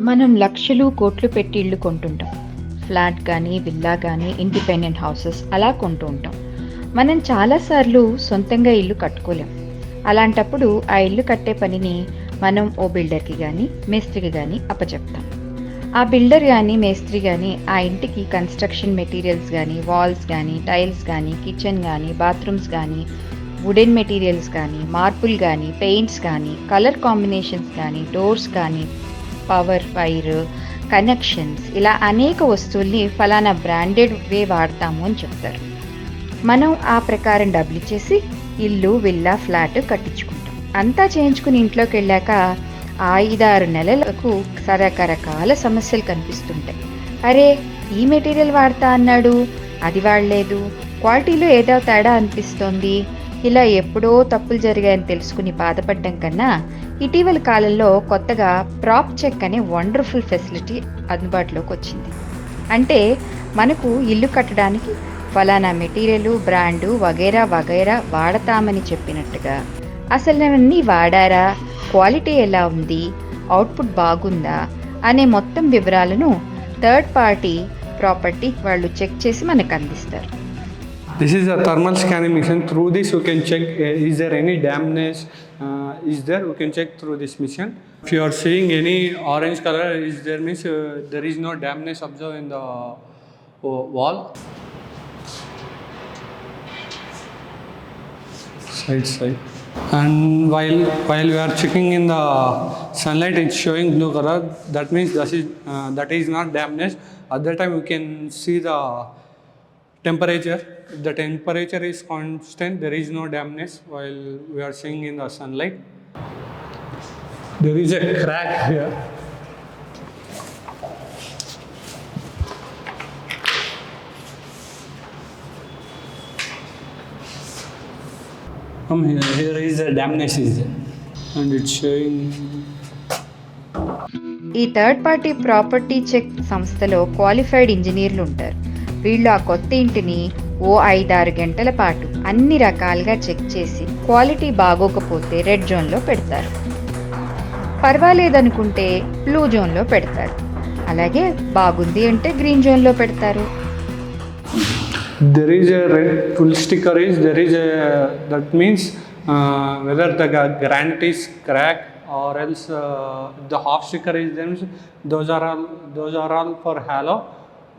మనం లక్షలు కోట్లు పెట్టి ఇల్లు కొంటుంటాం. ఫ్లాట్ కానీ విల్లా కానీ ఇండిపెండెంట్ హౌసెస్ అలా కొంటూ ఉంటాం. మనం చాలాసార్లు సొంతంగా ఇల్లు కట్టుకోలేం. అలాంటప్పుడు ఆ ఇల్లు కట్టే పనిని మనం ఓ బిల్డర్కి కానీ మేస్త్రికి కానీ అప్పచెప్తాం. ఆ బిల్డర్ కానీ మేస్త్రి కానీ ఆ ఇంటికి కన్స్ట్రక్షన్ మెటీరియల్స్ కానీ వాల్స్ కానీ టైల్స్ కానీ కిచెన్ కానీ బాత్రూమ్స్ కానీ వుడెన్ మెటీరియల్స్ కానీ మార్పుల్ కానీ పెయింట్స్ కానీ కలర్ కాంబినేషన్స్ కానీ డోర్స్ కానీ పవర్ వైర్ కనెక్షన్స్ ఇలా అనేక వస్తువుల్ని ఫలానా బ్రాండెడ్ వే వాడతాము అని చెప్తారు. మనం ఆ ప్రకారం డబ్బులు ఇచ్చేసి ఇల్లు విల్లా ఫ్లాట్ కట్టించుకుంటాం. అంతా చేయించుకుని ఇంట్లోకి వెళ్ళాక ఐదారు నెలలకు రకరకాల సమస్యలు కనిపిస్తుంటాయి. అరే ఈ మెటీరియల్ వాడతా అన్నాడు? అది వాడలేదు. క్వాలిటీలో ఏదో తేడా అనిపిస్తోంది. ఇలా ఎప్పుడో తప్పులు జరిగాయని తెలుసుకుని బాధపడడం కన్నా ఇటీవల కాలంలో కొత్తగా ప్రాప్ చెక్ అనే వండర్ఫుల్ ఫెసిలిటీ అందుబాటులోకి వచ్చింది. అంటే మనకు ఇల్లు కట్టడానికి ఫలానా మెటీరియల్ బ్రాండు వగైరా వగైరా వాడతామని చెప్పినట్టుగా. అసలు అవన్నీ వాడారా? క్వాలిటీ ఎలా ఉంది? అవుట్పుట్ బాగుందా? అనే మొత్తం వివరాలను థర్డ్ పార్టీ ప్రాపర్టీ వాళ్ళు చెక్ చేసి మనకు అందిస్తారు. This is a thermal scanning machine. Through this, you can check uh, is there any dampness uh, is there. You can check through this machine. If you are seeing any orange color is there means uh, there is no dampness observed in the uh, wall. Side side. And while while we are checking in the sunlight, it's showing blue color. That means that is uh, that is not dampness. At that time, you can see the temperature the temperature is constant there is no dampness while we are seeing in the sunlight there is a crack here come here here is a dampness is there and it's showing ఈ third party property check సంస్థలో qualified ఇంజనీర్లు ఉంటారు వీళ్ళు ఆ కొత్త ఇంటిని ఓ ఐదారు గంటల పాటు అన్ని రకాలుగా చెక్ చేసి క్వాలిటీ బాగోకపోతే రెడ్ జోన్లో పెడతారు. పర్వాలేదనుకుంటే బ్లూ జోన్లో పెడతారు. అలాగే బాగుంది అంటే గ్రీన్ జోన్లో పెడతారు. There is red full sticker is there is that means whether the grout is crack or else the half sticker is then those are all are all for hollow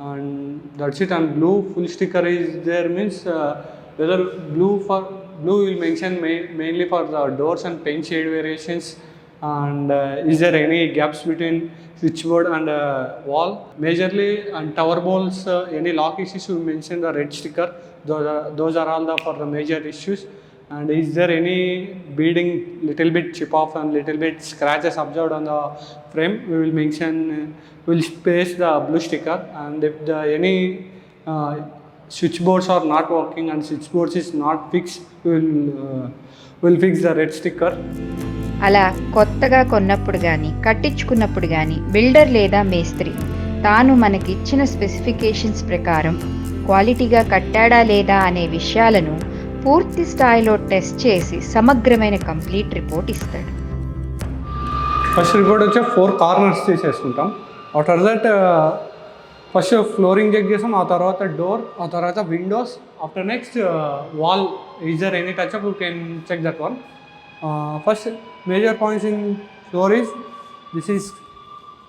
and that's it. And blue full sticker is there means uh, whether blue for blue will mention ma- mainly for the doors and paint shade variations. And uh, is there any gaps between switchboard and uh, wall? Majorly and tower bolts uh, any lock issues you mentioned the red sticker. Those are, those are all the for the major issues and is there any beading little bit chip off and little bit scratches observed on the frame we will mention uh, we'll space the blue sticker and if the any uh, switchboards are not working and switchboards is not fixed we'll uh, we'll fix the red sticker అలా కొత్తగా కొన్నప్పుడు కానీ కట్టించుకున్నప్పుడు కానీ builder లేదా మేస్త్రి తాను మనకిచ్చిన specifications ప్రకారం క్వాలిటీగా కట్టాడా లేదా అనే విషయాలను పూర్తి స్థాయిలో టెస్ట్ చేసి సమగ్రమైన కంప్లీట్ రిపోర్ట్ ఇస్తాడు. ఫస్ట్ రిపోర్ట్ వచ్చే four corners చేసేసుకుంటాం after that first flooring check చేస్తాం. ఆ తర్వాత డోర్ ఆ తర్వాత windows after next wall either there any touch up you can check that one first major points in floor is this is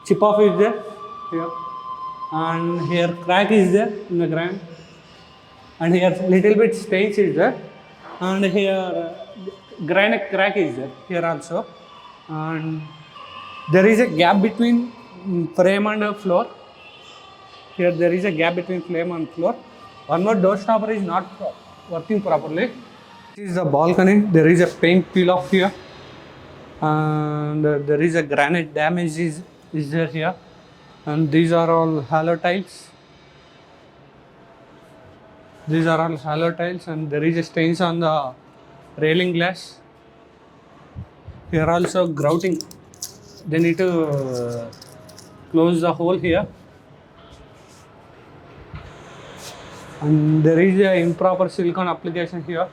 chip off is there here and here crack is there in the grout and here little bit stains is there. And here granite crack is there here also. And there is a gap between mm, frame and floor. Here there is a gap between frame and floor. One more door stopper is not working properly. This is the balcony. There is a paint peel off here. And there is a granite damage is, is there here. And these are all halo tiles these are all hollow tiles and there is a stains on the railing glass. Here also grouting. They need to uh, close the hole here. And there is a improper silicone application here.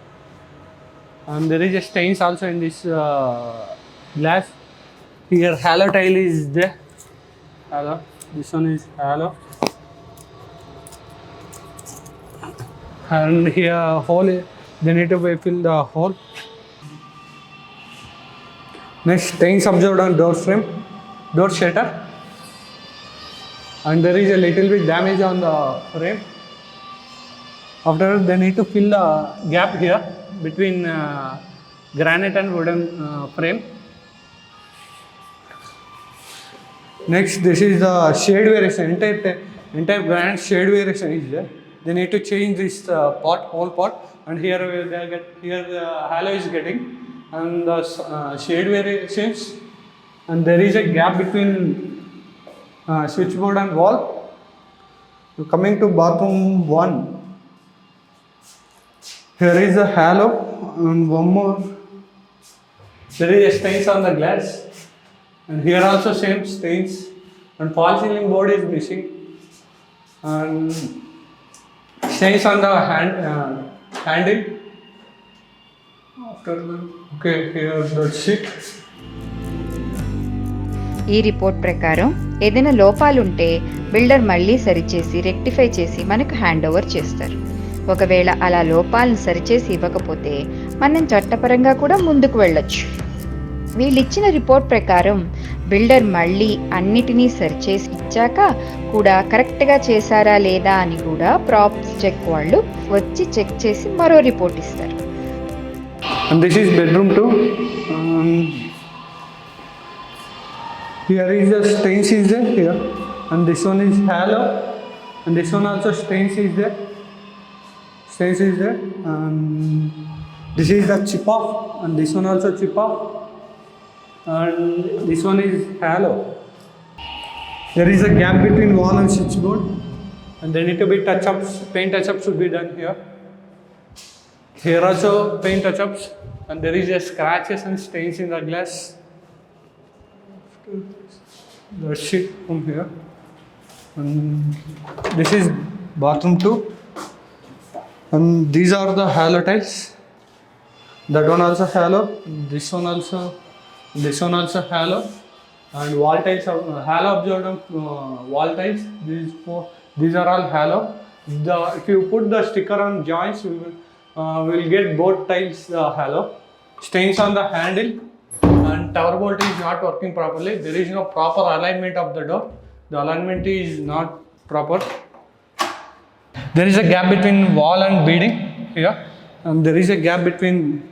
And there is a stains also in this uh, glass. Here halo tile is there. halo. This one is halo. And here hole, need to fill the hole. Next, stains observed on door frame, door shutter. And there is a little bit damage on the frame. After they need to fill the gap here between uh, granite and wooden uh, frame. Next, this is the shade variation. Entire entire granite shade variation is there. They need to change this uh, pot, whole pot, and here they get here the halo is getting, and the uh, shade variations, and there is a gap between uh, switchboard and wall. Coming to bathroom one, here is a halo and one more. There is stains on the glass, and here also same stains, and fall ceiling board is missing, and stains on the hand uh, handle. After that, okay, here that's it. ఈ report ప్రకారం ఏదైనా లోపాలుంటే builder మళ్ళీ సరిచేసి rectify చేసి మనకు hand over చేస్తారు ఒకవేళ అలా లోపాలను సరిచేసి ఇవ్వకపోతే మనం చట్టపరంగా కూడా ముందుకు వెళ్ళొచ్చు వీళ్ళిచ్చిన రిపోర్ట్ ప్రకారం బిల్డర్ మళ్ళీ అన్నిటినీ సరిచేసి ఇచ్చాక కూడా కరెక్ట్గా చేశారా లేదా అని కూడా ప్రాప్స్ చెక్ వాళ్ళు వచ్చి చెక్ చేసి మరో రిపోర్ట్ ఇస్తారు. This is bedroom two here is the stains is there here and this one is hollow and this one also stains is there stains is there this is the chip off and this one also chip off and this one is halo. There is a gap between wall and switchboard, and there need to be touch ups, paint touch ups should be done here. Here also paint touch-ups and there is a scratches and stains in the glass. That's it from here. And this is bathroom two. And these are the halo tiles. That one also halo. This one also. This one also halo. And wall tiles, are- halo absorbed on uh, wall tiles. These four. These are all halo. The if you put the sticker on joints, we will uh, will get both tiles uh, halo. Stains on the handle and tower bolt is not working properly. There is no proper alignment of the door. The alignment is not proper. There is a gap between wall and beading here, and there is a gap between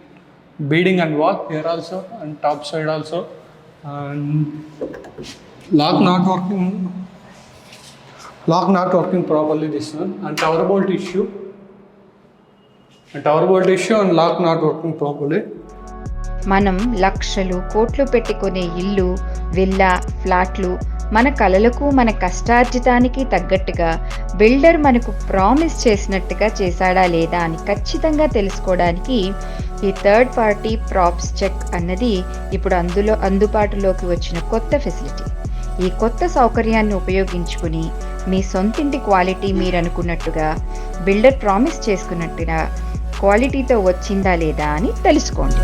beading and walk here also and top side also and lock not working lock not working properly this one and tower bolt issue tower bolt issue and lock not working properly మనం లక్షలు కోట్లు పెట్టుకునే ఇల్లు villa ఫ్లాట్లు మన కలలకు మన కష్టార్జితానికి తగ్గట్టుగా బిల్డర్ మనకు ప్రామిస్ చేసినట్టుగా చేశాడా లేదా అని ఖచ్చితంగా తెలుసుకోవడానికి ఈ థర్డ్ పార్టీ ప్రాప్స్ చెక్ అన్నది ఇప్పుడు అందులో అందుబాటులోకి వచ్చిన కొత్త ఫెసిలిటీ. ఈ కొత్త సౌకర్యాన్ని ఉపయోగించుకుని మీ సొంతింటి క్వాలిటీ మీరు అనుకున్నట్టుగా బిల్డర్ ప్రామిస్ చేసుకున్నట్టుగా క్వాలిటీతో వచ్చిందా లేదా అని తెలుసుకోండి.